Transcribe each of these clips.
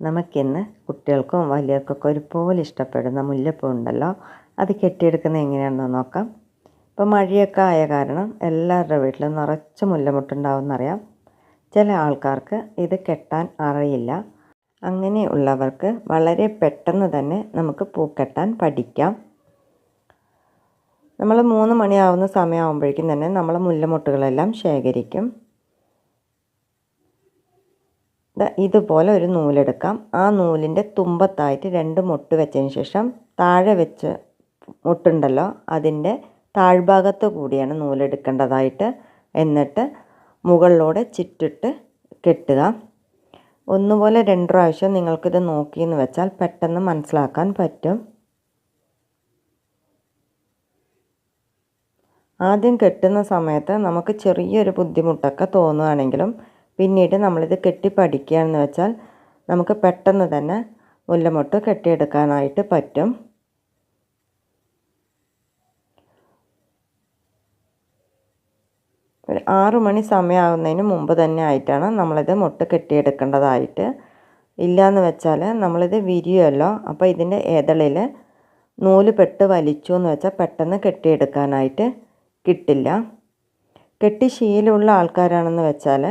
നമുക്കിന്ന് കുട്ടികൾക്കും വലിയവർക്കൊക്കെ ഒരുപോലെ ഇഷ്ടപ്പെടുന്ന മുല്ലപ്പൂ ഉണ്ടല്ലോ അത് കെട്ടിയെടുക്കുന്നത് എങ്ങനെയാണെന്ന് നോക്കാം. ഇപ്പോൾ മഴയൊക്കെ ആയ കാരണം എല്ലാവരുടെ വീട്ടിലും നിറച്ച് മുല്ലമുട്ടുണ്ടാവുമെന്നറിയാം. ചില ആൾക്കാർക്ക് ഇത് കെട്ടാൻ അറിയില്ല. അങ്ങനെയുള്ളവർക്ക് വളരെ പെട്ടെന്ന് തന്നെ നമുക്ക് പൂ കെട്ടാൻ പഠിക്കാം. നമ്മൾ മൂന്ന് മണിയാവുന്ന സമയമാകുമ്പോഴേക്കും തന്നെ നമ്മൾ മുല്ലമുട്ടുകളെല്ലാം ശേഖരിക്കും. ഇതുപോലെ ഒരു നൂലെടുക്കാം. ആ നൂലിന്റെ തുമ്പത്തായിട്ട് രണ്ട് മുട്ട് വെച്ചതിന് ശേഷം താഴെ വെച്ച് മുട്ടുണ്ടല്ലോ അതിന്റെ താഴ്ഭാഗത്ത് കൂടിയാണ് നൂലെടുക്കേണ്ടതായിട്ട്. എന്നിട്ട് മുകളിലൂടെ ചുറ്റിട്ട് കെട്ടുക. ഒന്നുപോലെ രണ്ട് പ്രാവശ്യം നിങ്ങൾക്കിത് നോക്കിയെന്ന് വെച്ചാൽ പെട്ടെന്ന് മനസ്സിലാക്കാൻ പറ്റും. ആദ്യം കെട്ടുന്ന സമയത്ത് നമുക്ക് ചെറിയൊരു ബുദ്ധിമുട്ടൊക്കെ തോന്നുകയാണെങ്കിലും പിന്നീട് നമ്മളിത് കെട്ടി പഠിക്കുകയാണെന്ന് വെച്ചാൽ നമുക്ക് പെട്ടെന്ന് തന്നെ മുല്ലമൊട്ട് കെട്ടിയെടുക്കാനായിട്ട് പറ്റും. ഒരു ആറു മണി സമയമാകുന്നതിന് മുമ്പ് തന്നെ ആയിട്ടാണ് നമ്മളിത് മുട്ട് കെട്ടിയെടുക്കേണ്ടതായിട്ട്. ഇല്ലയെന്ന് വെച്ചാൽ നമ്മളിത് വിരിയുമല്ലോ അപ്പോൾ ഇതിന്റെ ഏതളിൽ നൂൽ പെട്ട് വലിച്ചു എന്ന് വെച്ചാൽ പെട്ടെന്ന് കെട്ടിയെടുക്കാനായിട്ട് കിട്ടില്ല. കെട്ടി ശീലമുള്ള ആൾക്കാരാണെന്ന് വെച്ചാൽ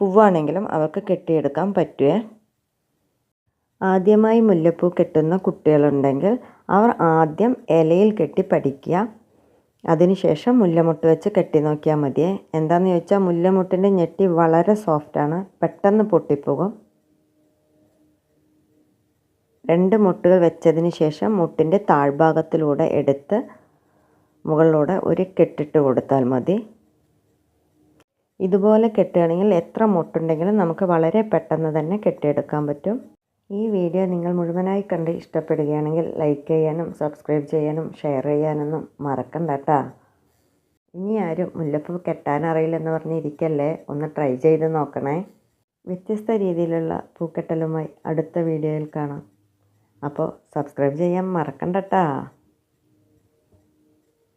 പൂവാണെങ്കിലും അവർക്ക് കെട്ടിയെടുക്കാൻ പറ്റുമേ ആദ്യമായി മുല്ലപ്പൂ കെട്ടുന്ന കുട്ടികളുണ്ടെങ്കിൽ അവർ ആദ്യം ഇലയിൽ കെട്ടി പഠിക്കുക. അതിനുശേഷം മുല്ലമുട്ട് വെച്ച് കെട്ടി നോക്കിയാൽ മതിയേ. എന്താണെന്ന് ചോദിച്ചാൽ മുല്ലമുട്ടിന്റെ ഞെട്ടി വളരെ സോഫ്റ്റാണ് പെട്ടെന്ന് പൊട്ടിപ്പോകും. രണ്ട് മുട്ടുകൾ വെച്ചതിന് ശേഷം മുട്ടിന്റെ താഴ്ഭാഗത്തിലൂടെ എടുത്ത് മുകളിലൂടെ ഒരു കെട്ടിട്ട് കൊടുത്താൽ മതി. ഇതുപോലെ കെട്ടുകയാണെങ്കിൽ എത്ര മുട്ടുണ്ടെങ്കിലും നമുക്ക് വളരെ പെട്ടെന്ന് തന്നെ കെട്ടിയെടുക്കാൻ പറ്റും. ഈ വീഡിയോ നിങ്ങൾ മുഴുവനായി കണ്ട് ഇഷ്ടപ്പെടുകയാണെങ്കിൽ ലൈക്ക് ചെയ്യാനും സബ്സ്ക്രൈബ് ചെയ്യാനും ഷെയർ ചെയ്യാനൊന്നും മറക്കണ്ട ഇനി ആരും മുല്ലപ്പൂ കെട്ടാനറിയില്ലെന്ന് പറഞ്ഞിരിക്കല്ലേ? ഒന്ന് ട്രൈ ചെയ്ത് നോക്കണേ. വ്യത്യസ്ത രീതിയിലുള്ള പൂക്കെട്ടലുമായി അടുത്ത വീഡിയോയിൽ കാണാം. അപ്പോൾ സബ്സ്ക്രൈബ് ചെയ്യാൻ മറക്കണ്ട കേട്ടോ